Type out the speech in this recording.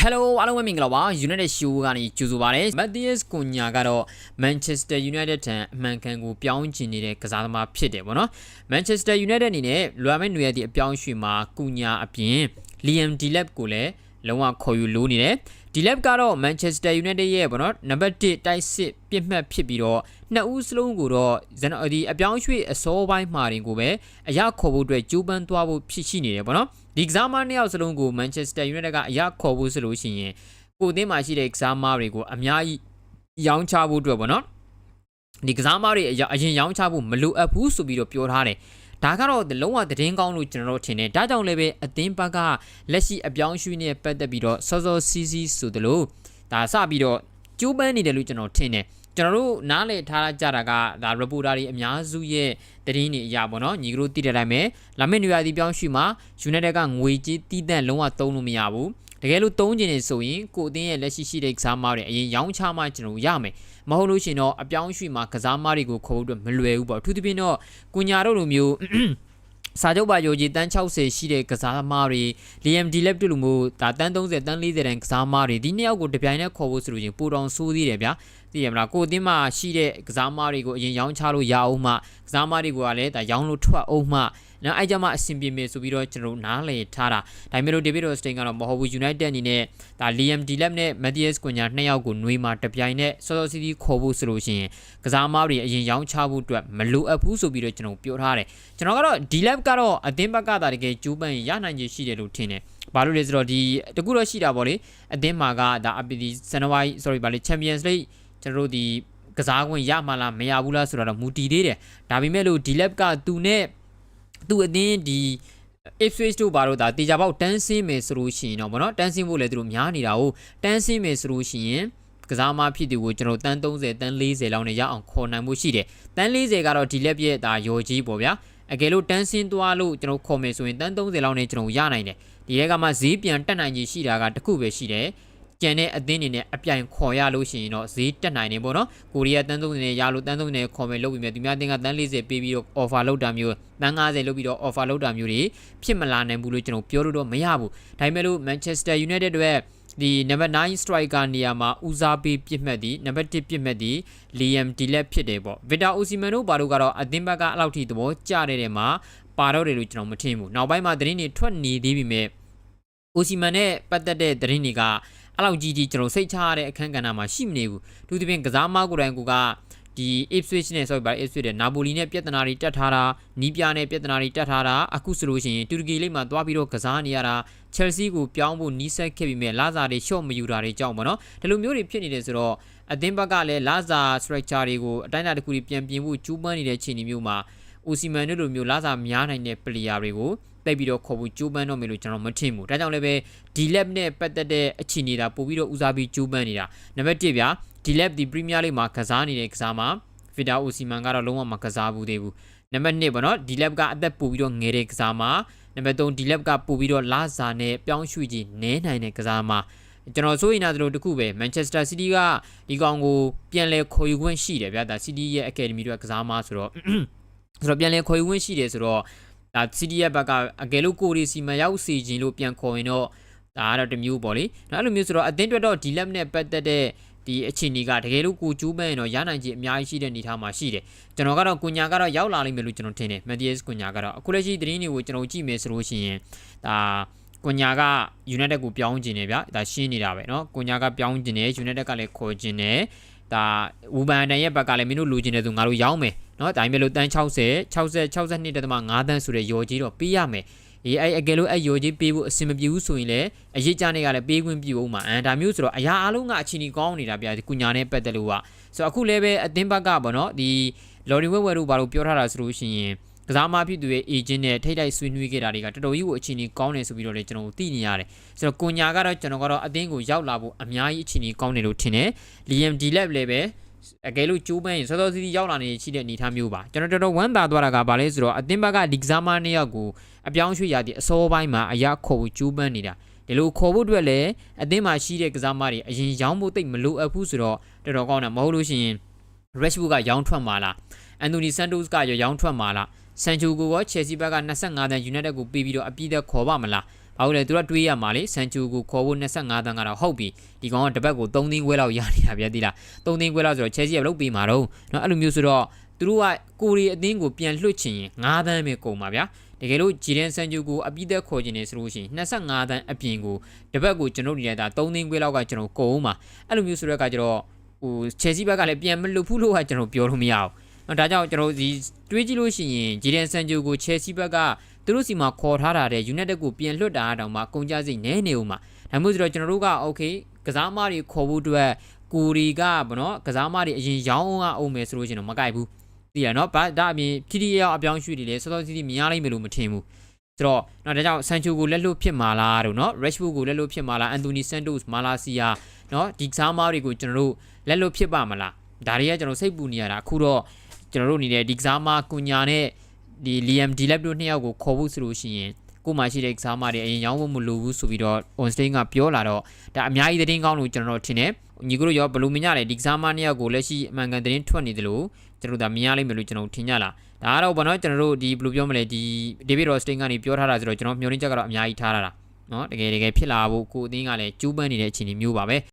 Hello အားလုံးပဲမင်္ဂလာပါ United Show ကနေကြိုဆိုပါရစေ Matthias Cunha ကတော့ Manchester United ထံအမှန်ကန်ကိုပြောင်းချင်နေတဲ့ကစားသမားဖြစ်တယ်ပေါ့နော် Manchester United အနေနဲ့လွာမက်နွေရသည့်အပြောင်းအရွှေ့မှာ Cunha အပြင် Liam Delap ကိုလည်းလုံးဝခေါ်ယူလိုနေတယ် Delap ကတော့ Manchester United ရဲ့ပေါ့နော်နံပါတ်1တိုက်စစ်ပြစ်မှတ်ဖြစ်ပြီးတော့နှစ်ဦးစလုံးကိုတော့ဇန်ဒီအပြောင်းအရွှေ့အစောပိုင်းမှာတင်ကိုပဲအရခေါ်ဖို့အတွက်ကြိုးပမ်းသွားဖို့ဖြစ်ရှိနေတယ်ပေါ့နော်ဒီကစားမနှစ်ယောက်စလုံးကို Manchester United ကအရခေါ်ဖို့ဆိုလို့ရှိရင်ကိုအသင်းမှာရှိတဲ့ကစားမတွေကိုအများကြီးရောင်းချဖို့အတွက်ပေါ့နော်ဒီကစားမတွေအရင်ရောင်းချဖို့မလိုအပ်ဘူးဆိုပြီးတော့ပြောထားတယ် ဒါကတော့လုံးဝသတင်းကောင်းလို့ကျွန်တော်တို့ထင်တယ်ဒါကြောင့်လည်းပဲအသင်းဘက်ကလက်ရှိအပြောင်းအရွှေ့နဲ့ပတ်သက်ပြီးတော့စောစောစီးစီးဆိုသလိုဒါစပြီးတော့ကျိုးပန်းနေတယ်လို့ကျွန်တော်ထင်တယ်ကျွန်တော်တို့နားလည်ထားကြတာကဒါ reporter တွေအများစုရဲ့သတင်းတွေအရာပေါ့နော်ညီကတို့သိတဲ့အတိုင်းပဲလာမင်းနွေရာသီပြောင်းရွှေ့မှာ United ကငွေကြေးတီးတန့်လုံးဝသုံးလို့မရဘူးတကယ်လို့သုံးကျင်နေဆိုရင်ကိုအသင်းရဲ့လက်ရှိရှိတဲ့ကစားမတွေအရင်ရောင်းချမှကျွန်တော်ရမယ် မဟုတ်လို့ရှိရင်တော့အပြောင်းရွှေ့မှာကစားမတွေကိုခေါ်ဖို့အတွက်မလွယ်ဘူးပေါ့အထူးသဖြင့်တော့ကုညာတို့လိုမျိုးစာချုပ်ပါယိုကြီးတန်း60ရှိတဲ့ကစားသမားတွေ Liam Delap တို့လိုမျိုးဒါတန်း30တန်း40တန်းကစားသမားတွေဒီနှစ်ယောက်ကိုတပြိုင်နက်ခေါ်ဖို့ဆိုလို့ချင်းပိုတောင်ဆိုးသေးတယ်ဗျာသိရမလားကိုအသင်းမှာရှိတဲ့ကစားသမားတွေကိုအရင်ရောင်းချလို့ရအောင်မှကစားသမားတွေကလည်းဒါရောင်းလို့ထွက်အောင်မှ နော်အဲ့ကြမှာအဆင်ပြေမယ်ဆိုပြီးတော့ကျွန်တော်နားလည်ထားတာဒါပေမဲ့လို့ David Rostein ကတော့မဟုတ်ဘူး United အနေနဲ့ဒါ Liam Delap နဲ့ Matthias Cunha နှစ်ယောက်ကိုနှွေးမှာတပြိုင်နက်စောစောစီးစီးခေါ်ဖို့ဆိုလို့ရှိရင်ကစားသမားတွေအရင်ရောင်းချဖို့အတွက်မလိုအပ်ဘူးဆိုပြီးတော့ကျွန်တော်ပြောထားတယ်ကျွန်တော်ကတော့ Delap ကတော့အသင်းဘက်ကသာတကယ်ကျိုးပန်းရနိုင်ခြေရှိတယ်လို့ထင်တယ်ဘာလို့လဲဆိုတော့ဒီတကူတော့ရှိတာပေါ့လေအသင်းမှာကဒါအပီဒီဇန်နဝါရီ sorry ဗာလေ Champions League ကျွန်တော်တို့ဒီကစားခွင့်ရမှလားမရဘူးလားဆိုတာတော့မူတည်သေးတယ်ဒါပေမဲ့လို့ Delap ကသူနဲ့ သူအသင်းဒီ Ipswich တို့ဘာလို့ဒါတေချာပေါက်တန်းစင်းမယ်ဆိုလို့ရှိရင်တော့ဗောနော်တန်းစင်းဖို့လည်းသူတို့များနေတာဟုတ်တန်းစင်းမယ်ဆိုလို့ရှိရင်ကစားမဖြစ်သူကိုကျွန်တော်တန်း30တန်း40လောက်နဲ့ရအောင်ခေါ်နိုင်မှုရှိတယ်တန်း40ကတော့ဒီလက်ပြည့်ဒါရော်ကြီးပေါ့ဗျာအကယ်လို့တန်းစင်းသွားလို့ကျွန်တော်ခေါ်မယ်ဆိုရင်တန်း30လောက်နဲ့ကျွန်တော်ရနိုင်တယ်ဒီရဲကမှဈေးပြန်တက်နိုင်ကြီးရှိတာကတခုပဲရှိတယ် ကျန်တဲ့အသင်းတွေနဲ့အပြိုင်ခေါ်ရလို့ရှိရင်တော့ဈေးတက်နိုင်နေပေါ့နော်ကိုရီးယားတန်းသုံးနေရလို့တန်းသုံးနေခေါ်မယ်လုပ်ပြီးမြဲသူများအသင်းကတန်း40ပေးပြီးတော့ offer လုပ်တာမျိုးတန်း50လုပ်ပြီးတော့ offer လုပ်တာမျိုးတွေဖြစ်မလာနိုင်ဘူးလို့ကျွန်တော်ပြောလို့တော့မရဘူးဒါပေမဲ့လို့ Manchester United တွေဒီ number 9 striker နေရာမှာဦးစားပေးပြစ်မှတ်ဒီ number 1ပြစ်မှတ်ဒီ Liam Delap ဖြစ်တယ်ပေါ့ Victor Osimhen တို့ဘာလို့ကတော့အသင်းဘက်ကအလောက်ထိသဘောကျတဲ့တဲ့မှာပါတော့တယ်လို့ကျွန်တော်မထင်ဘူးနောက်ပိုင်းမှာသတင်းတွေထွက်နေသေးပြီမဲ့အိုစီမန်နဲ့ပတ်သက်တဲ့သတင်းတွေက အဲ့လောက်ကြီးကြီးကျွန်တော်စိတ်ချရတဲ့အခန်းကဏ္ဍမှာရှိမနေဘူးသူဒီပြင်ကစားမကိုယ်တိုင်ကဒီ Ipswich နဲ့ဆိုပြီးပါ Ipswich နဲ့နာပိုလီနဲ့ပြဿနာတွေတက်ထားတာနီးပြနဲ့ပြဿနာတွေတက်ထားတာအခုဆိုလို့ရှိရင်တူရကီလိပ်မှာသွားပြီးတော့ကစားနေရတာ Chelsea ကိုပြောင်းဖို့နီးစပ်ခဲ့ပြီးမြဲလာဇာတွေရှော့မယူတာတွေကြောင့်ပေါ့နော်ဒီလိုမျိုးတွေဖြစ်နေတယ်ဆိုတော့အသင်းဘက်ကလည်းလာဇာ structure တွေကိုအတိုင်းအတာတစ်ခုပြန်ပြင်ဖို့ကြိုးပမ်းနေတဲ့ခြေအနေမျိုးမှာအိုစီမန်တို့လိုမျိုးလာဇာများနိုင်တဲ့ player တွေကို တိတ်ပြီးတော့ခေါ်ဖို့ကြိုးပမ်းတော့မယ်လို့ကျွန်တော်မထင်ဘူးဒါကြောင့်လည်းပဲ D-Lab နဲ့ပတ်သက်တဲ့အခြေအနေတာပို့ပြီးတော့ဦးစားပြီးကြိုးပမ်းနေတာနံပါတ်1ဗျာ D-Lab ဒီ Premier League မှာကစားနေတဲ့ကစားမှာ Vida Osimhen ကတော့လုံးဝမကစားဘူးသေးဘူးနံပါတ်2ပေါ့နော် D-Lab ကအသက်ပို့ပြီးတော့ငယ်တဲ့ကစားမှာနံပါတ်3 D-Lab ကပို့ပြီးတော့လာဇာနဲ့ပြောင်းရွှေ့ကြီးနဲနိုင်တဲ့ကစားမှာကျွန်တော်ဆိုရင်တော့တခုပဲ Manchester City ကဒီကောင်ကိုပြန်လဲခေါ်ယူခွင့်ရှိတယ်ဗျာဒါ City ရဲ့ Academy တွေကကစားမှာဆိုတော့ဆိုတော့ပြန်လဲခေါ်ယူခွင့်ရှိတယ်ဆိုတော့ ဒါ City ရဲ့ဘက်ကအကယ်လို့ကိုရီစီမန်ရောက်စီခြင်းလို့ပြန်ခေါ်ရင်တော့ဒါကတော့တမျိုးပေါ့လေနော်အဲ့လိုမျိုးဆိုတော့အသင်းတွက်တော့ဒီလက်နဲ့ပတ်သက်တဲ့ဒီအခြေအနေကတကယ်လို့ကိုကျူးပန်းရင်တော့ရနိုင်ခြင်းအများကြီးရှိတဲ့အနေအထားမှာရှိတယ်ကျွန်တော်ကတော့ကုညာကတော့ရောက်လာလိမ့်မယ်လို့ကျွန်တော်ထင်တယ်မက်ဒီယက်စ်ကုညာကတော့အခုလက်ရှိသတင်းတွေကိုကျွန်တော်ကြည့်မယ်ဆိုလို့ရှိရင်ဒါကွန်ညာက United ကိုပြောင်းကျင်နေဗျဒါရှင်းနေတာပဲเนาะကွန်ညာကပြောင်းကျင်နေ United ကလည်းခေါ်ကျင်နေ ဒါဝူဘန်တန်ရဲ့ဘက်ကလည်းမင်းတို့လိုချင်တဲ့သူငါတို့ရောင်းမယ်နော်ဒါပေမဲ့လို့တန်း60 60 62.5တန်းဆိုတဲ့ရော်ကြီးတော့ပေးရမယ်အေးအဲ့အကယ်လို့အဲ့ရိုကြီးပေးဖို့အဆင်မပြေဘူးဆိုရင်လည်းအရေးကြနေကလည်းပေးခွင့်ပြုအောင်မှာအန်ဒါမျိုးဆိုတော့အရာအလုံးကအချီနီကောင်းနေတာဗျာကုညာနဲ့ပတ်သက်လို့ကဆိုတော့အခုလည်းပဲအသင်းဘက်ကပေါ့နော်ဒီလော်ရီဝဲဝဲတို့ဘာလို့ပြောထားတာဆိုလို့ရှိရင် ကစားမဖြစ်သူရဲ့ agent နဲ့ထိတ်တိုက်ဆွေးနွေးခဲ့တာတွေကတော်တော်ကြီးကိုအခြေအနေကောင်းတယ်ဆိုပြီးတော့လည်းကျွန်တော်သိနေရတယ်ဆိုတော့ကိုညာကတော့ကျွန်တော်ကတော့အသင်းကိုရောက်လာဖို့အများကြီးအခြေအနေကောင်းတယ်လို့ထင်တယ် Liam Delap လည်းပဲအကယ်လို့ကျိုးပန်းရင်စောစောစီးစီးရောက်လာနေရှိတဲ့အနေအထားမျိုးပါကျွန်တော်တော်တော်ဝမ်းသာသွားတာကဘာလဲဆိုတော့အသင်းဘက်ကဒီကစားမနှစ်ယောက်ကိုအပြောင်းရွှေ့ရတဲ့အစောပိုင်းမှာအရာခေါ်ဖို့ကျိုးပန်းနေတာဒီလိုခေါ်ဖို့အတွက်လည်းအသင်းမှာရှိတဲ့ကစားမတွေအရင်ရောင်းဖို့တိတ်မလိုအပ်ဘူးဆိုတော့တော်တော်ကောင်းတာမဟုတ်လို့ရှိရင် Rashford ကရောင်းထွက်မှာလားအန်တိုနီဆန်တိုစ်ကရောရောင်းထွက်မှာလား ဆန်ချိုကိုကချယ်ဆီဘက်က25တန်ယူနိုက်တက်ကိုပေးပြီးတော့အပြည့်သက်ခေါ်ပါမလား။ဘာလို့လဲသူကတွေးရမှာလေဆန်ချိုကိုခေါ်ဖို့25တန်ကတော့ဟုတ်ပြီ။ဒီကောင်ကတပတ်ကို3သိန်းခွဲလောက်ရနေတာဗျာတိလား။3သိန်းခွဲလောက်ဆိုတော့ချယ်ဆီကလုပ်ပေးမှာတော့။နော်အဲ့လိုမျိုးဆိုတော့သူတို့ကကိုရီအသင်းကိုပြန်လွှတ်ချင်ရင်9တန်းပဲကုန်ပါဗျာတကယ်လို့ဂျီဒန်ဆန်ဂျူကိုအပြည့်သက်ခေါ်ချင်နေဆိုလို့ရှိရင်25တန်းအပြင်ကိုတပတ်ကိုကျွန်တော်နေရတာ3သိန်းခွဲလောက်ကကျွန်တော်ကုန်အောင်ပါအဲ့လိုမျိုးဆိုတော့ကကျတော့ဟိုချယ်ဆီဘက်ကလည်းပြန်မလွတ်ဘူးလို့ကကျွန်တော်ပြောလို့မရဘူး နော်ဒါကြောင့်ကျွန်တော်တို့ဒီတွေးကြည့်လို့ရှိရင်ဂျီဒန်ဆန်ဂျိုကိုချယ်ဆီဘက်ကသူတို့စီမှာခေါ်ထားတာတဲ့ United ကိုပြန်လွှတ်တာတောင်မှကုန်ကြစိတ်နဲနေဦးမှာဒါမှမဟုတ်ဆိုတော့ကျွန်တော်တို့က okay ကစားမတွေခေါ်ဖို့အတွက်ကိုရီကဗောနော်ကစားမတွေအရင်ရောင်းအောင်အောင်မယ်ဆိုလို့ရှိရင်တော့မကြိုက်ဘူးသိရနော်ဘာဒါအပြင်ဖြီတီရောက်အပြောင်းရွှေ့တွေလည်းစောစောစီးစီးမြင်ရလိမ့်မယ်လို့မထင်ဘူးဆိုတော့နော်ဒါကြောင့်ဆန်ချိုကိုလက်လွတ်ဖြစ်မှာလားတို့နော် Rashford ကိုလက်လွတ်ဖြစ်မှာလား Anthony Santos မာလာစီယာနော်ဒီကစားမတွေကိုကျွန်တော်တို့လက်လွတ်ဖြစ်ပါမလားဒါတွေကကျွန်တော်စိတ်ပူနေရတာအခုတော့ ကျွန်တော်တို့အနေနဲ့ဒီကစားမကွန်ညာနဲ့ဒီလီယမ်ဒီလက်တို့နှစ်ယောက်ကိုခေါ်ဖို့ဆိုလို့ရှိရင်ကို့မှာရှိတဲ့ကစားမတွေအရင်ရောင်းဖို့မလိုဘူးဆိုပြီးတော့ on stage ကပြောလာတော့ဒါအများကြီးသတင်းကောင်းလို့ကျွန်တော်တို့ထင်တယ်ညီကတို့ရောဘယ်လိုမြင်ကြလဲဒီကစားမနှစ်ယောက်ကိုလက်ရှိအမှန်ကန်သတင်းထွက်နေတယ်လို့ကျွန်တော်တို့ဒါမြင်ရလိမ့်မယ်လို့ကျွန်တော်ထင်ကြလားဒါကတော့ဘာလို့ကျွန်တော်တို့ဒီဘယ်လိုပြောမလဲဒီ David Rostein ကနေပြောထားတာဆိုတော့ကျွန်တော်မျှော်လင့်ချက်ကတော့အများကြီးထားတာလားနော်တကယ်တကယ်ဖြစ်လာဖို့ကိုအသင်းကလည်းကျူးပန်းနေတဲ့အခြေအနေမျိုးပါပဲ